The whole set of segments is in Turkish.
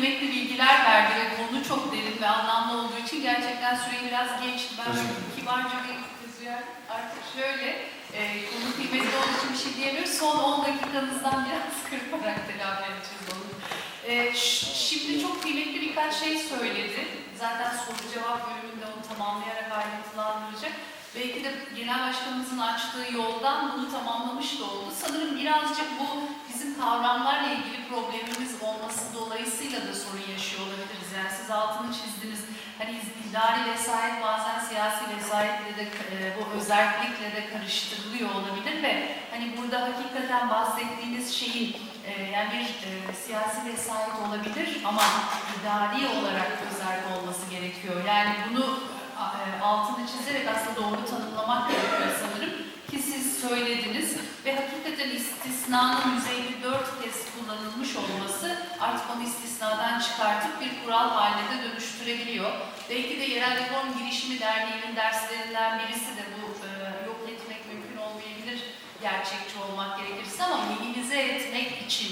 kıymetli bilgiler verdi ve konu çok derin ve anlamlı olduğu için gerçekten süreyi biraz geçti. Ben kibarca bir kızıyorum. Artık şöyle, e, konu kıymetli olduğu için bir şey diyemiyoruz. Son 10 dakikanızdan biraz kırparak telafi edeceğiz onu. E, şimdi çok kıymetli birkaç şey söyledi. Zaten soru cevap bölümünde onu tamamlayarak ayrıntılandıracak. Belki de genel başkanımızın açtığı yoldan bunu tamamlamış da oldu. Sanırım birazcık bu bizim kavramlarla ilgili problemimiz olması dolayısıyla da sorun yaşıyor olabiliriz. Yani siz altını çizdiniz. Hani idari vesayet bazen siyasi vesayetle de e, bu özellikle de karıştırılıyor olabilir ve hani burada hakikaten bahsettiğiniz şeyin e, yani bir e, siyasi vesayet olabilir ama idari olarak özel olması gerekiyor. Yani bunu çizerek aslında doğru tanımlamak gerekiyor sanırım ki siz söylediniz ve hakikaten istisnanın 154 kez kullanılmış olması artık onu istisnadan çıkartıp bir kural haline dönüştürebiliyor. Belki de Yerel Reform Girişimi Derneği'nin derslerinden birisi de bu e, yok etmek mümkün olmayabilir gerçekçi olmak gerekirse ama minimize etmek için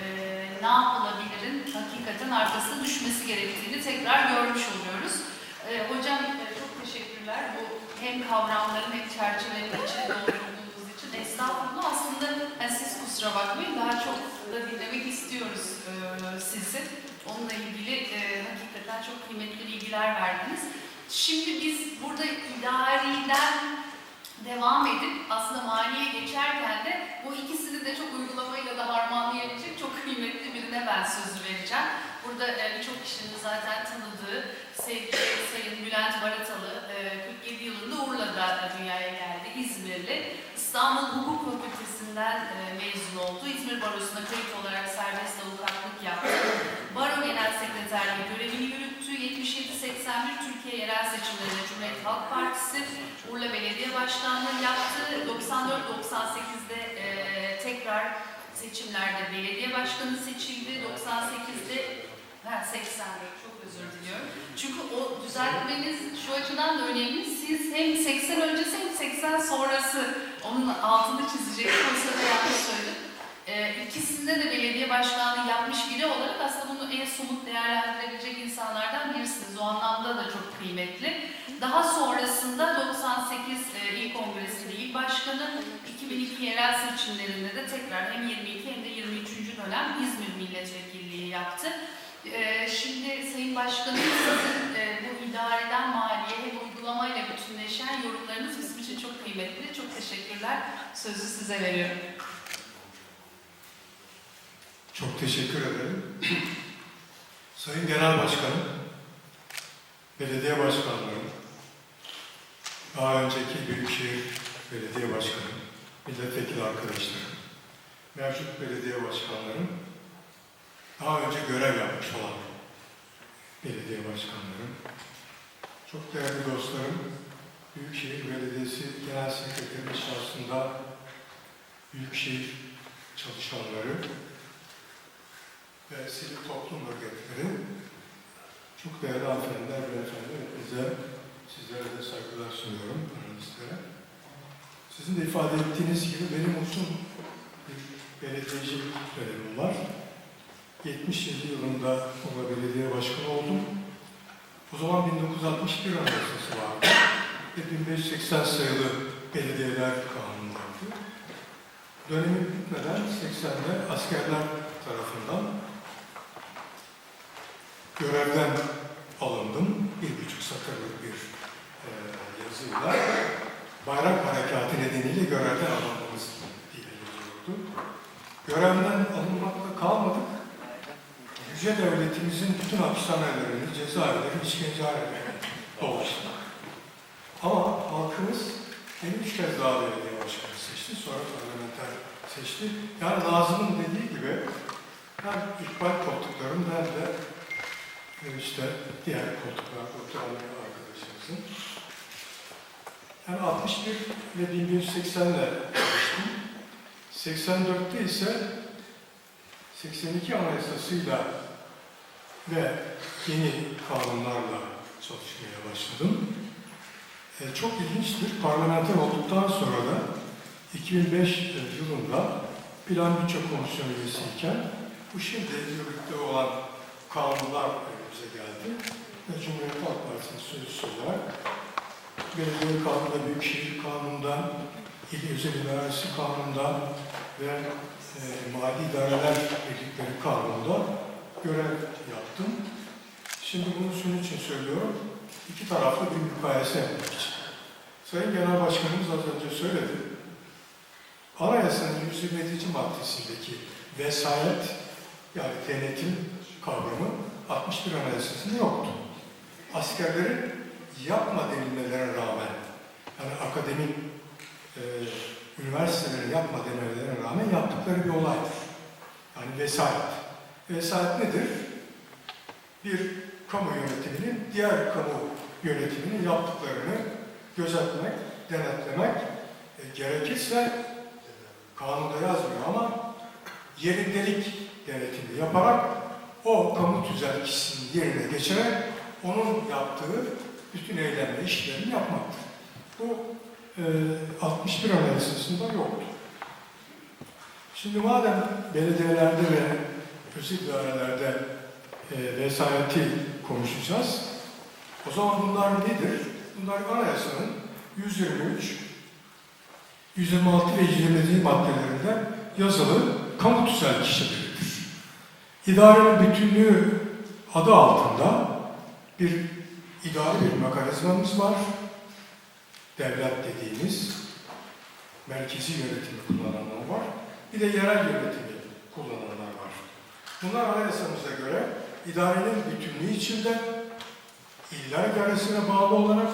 e, ne yapılabilirin hakikaten arkasına düşmesi gerektiğini tekrar görmüş oluyoruz. E, hocam teşekkürler. Bu hem kavramların hem çerçevenin içine doldurduğunuz için. Estağfurullah aslında yani siz kusura bakmayın daha çok da dinlemek istiyoruz e, sizi. Onunla ilgili e, hakikaten çok kıymetli bilgiler verdiniz. Şimdi biz burada idariden devam edip aslında maliye geçerken de bu ikisini de çok uygulamayla da harmanlayabilecek çok kıymetli birine ben sözü vereceğim. Burada e, birçok kişinin zaten tanıdığı sevgili Sayın Bülent Baratalı 47 yılında Urla'da dünyaya geldi. İzmirli. İstanbul Hukuk Fakültesinden e, mezun oldu. İzmir Barosu'na kayıt olarak serbest avukatlık yaptı. Baro Genel Sekreterliği görevini yürüttü. 77-81 Türkiye yerel seçimlerinde Cumhuriyet Halk Partisi Urla Belediye Başkanlığı yaptı. 94-98'de e, tekrar seçimlerde belediye başkanı seçildi. 98'de Ha 84 çok özür diliyorum. Çünkü o düzeltmeniz şu açıdan da hem 80 öncesi hem 80 sonrası onun altını çizecek. Sırada yanlış söyledim. Ee, ikisinde de belediye başkanlığı yapmış biri olarak aslında bunu en somut değerlendirebilecek insanlardan birisiniz. O anlamda da çok kıymetli. Daha sonrasında 98 e, İl Kongresi'nde il başkanı, 2002 yerel seçimlerinde de tekrar hem 22 hem de 23. dönem İzmir milletvekilliği yaptı. Ee, şimdi Sayın Başkanım sizin e, bu idareden maliye hem uygulamayla bütünleşen yorumlarınız bizim için çok kıymetli. Çok teşekkürler. Sözü size veriyorum. Çok teşekkür ederim. Sayın Genel Başkanım, belediye başkanlarım, daha önceki Büyükşehir Belediye Başkanı, milletvekili arkadaşlarım, mevcut belediye başkanlarım, daha önce görev yapmış olan belediye başkanlarım, çok değerli dostlarım, Büyükşehir Belediyesi Genel Sekreteri şahsında Büyükşehir çalışanları, ve sivil toplum örgütleri, çok değerli hanımefendiler ve efendiler, hepinize, sizlere de saygılar sunuyorum aranızda. Sizin de ifade ettiğiniz gibi benim uzun bir belediyecilik dönemim var. 77 yılında Urla Belediye Başkanı oldum. O zaman 1961 Anayasası vardı ve 1580 sayılı Belediyeler Kanunu vardı. Dönemi bitmeden 80'de askerler tarafından görevden alındım. Bir buçuk satırlık bir e, yazıyla bayrak harekatı nedeniyle görevden alınmamız diye yazıyordu. Görevden kalmadık. Yüce devletimizin bütün hapishanelerini, cezaevlerini, işkencehanelerini dolaştık. Ama halkımız beni üç kez daha belediye başkanı seçti, sonra parlamenter seçti. Yani Nazım'ın dediği gibi hem ikbal koltuklarım hem de işte diğer koltuklar oturan arkadaşımızın. Yani 61 ve 1180 ile çalıştım. 84'te ise 82 Anayasası'yla ve yeni kanunlarla çalışmaya başladım. E, çok ilginçtir. Parlamenter olduktan sonra da 2005 yılında Plan Bütçe Komisyonu üyesiyken bu şimdi yürürlükte olan kanunlar önümüze geldi. Ve Cumhuriyet Halk Partisi'nin sözcüsü olarak Belediye Kanunu'nda, Büyükşehir Kanunu'nda, İl Özel İdaresi Kanunu'nda ve e, Mali İdareler Birlikleri Kanunu'nda görev yaptım. Şimdi bunu şunun için söylüyorum. İki taraflı bir mukayese yapmak için. Sayın Genel Başkanımız az önce söyledi. Anayasanın 127. maddesindeki vesayet yani denetim kavramı 61 Anayasası'nda yoktu. Askerlerin yapma denilmelerine rağmen yani akademik e, üniversitelerin yapma denemelerine rağmen yaptıkları bir olaydır. Yani vesayet. Vesayet nedir? Bir kamu yönetiminin diğer kamu yönetiminin yaptıklarını gözetmek, denetlemek e, gerekirse kanunda yazmıyor ama yerindelik denetimi yaparak o kamu tüzel kişisinin yerine geçerek onun yaptığı bütün eylem işlerini yapmaktır. Bu e, 61 Anayasası'nda yoktu. Şimdi madem belediyelerde ve özel idarelerde e, vesayeti konuşacağız, o zaman bunlar nedir? Bunlar anayasanın 123, 126 ve 127 maddelerinde yazılı kamu tüzel kişileridir. İdarenin bütünlüğü adı altında bir idari bir mekanizmamız var. Devlet dediğimiz merkezi yönetimi kullananlar var. Bir de yerel yönetimi kullananlar. Bunlar anayasamıza göre idarenin bütünlüğü içinde iller idaresine bağlı olarak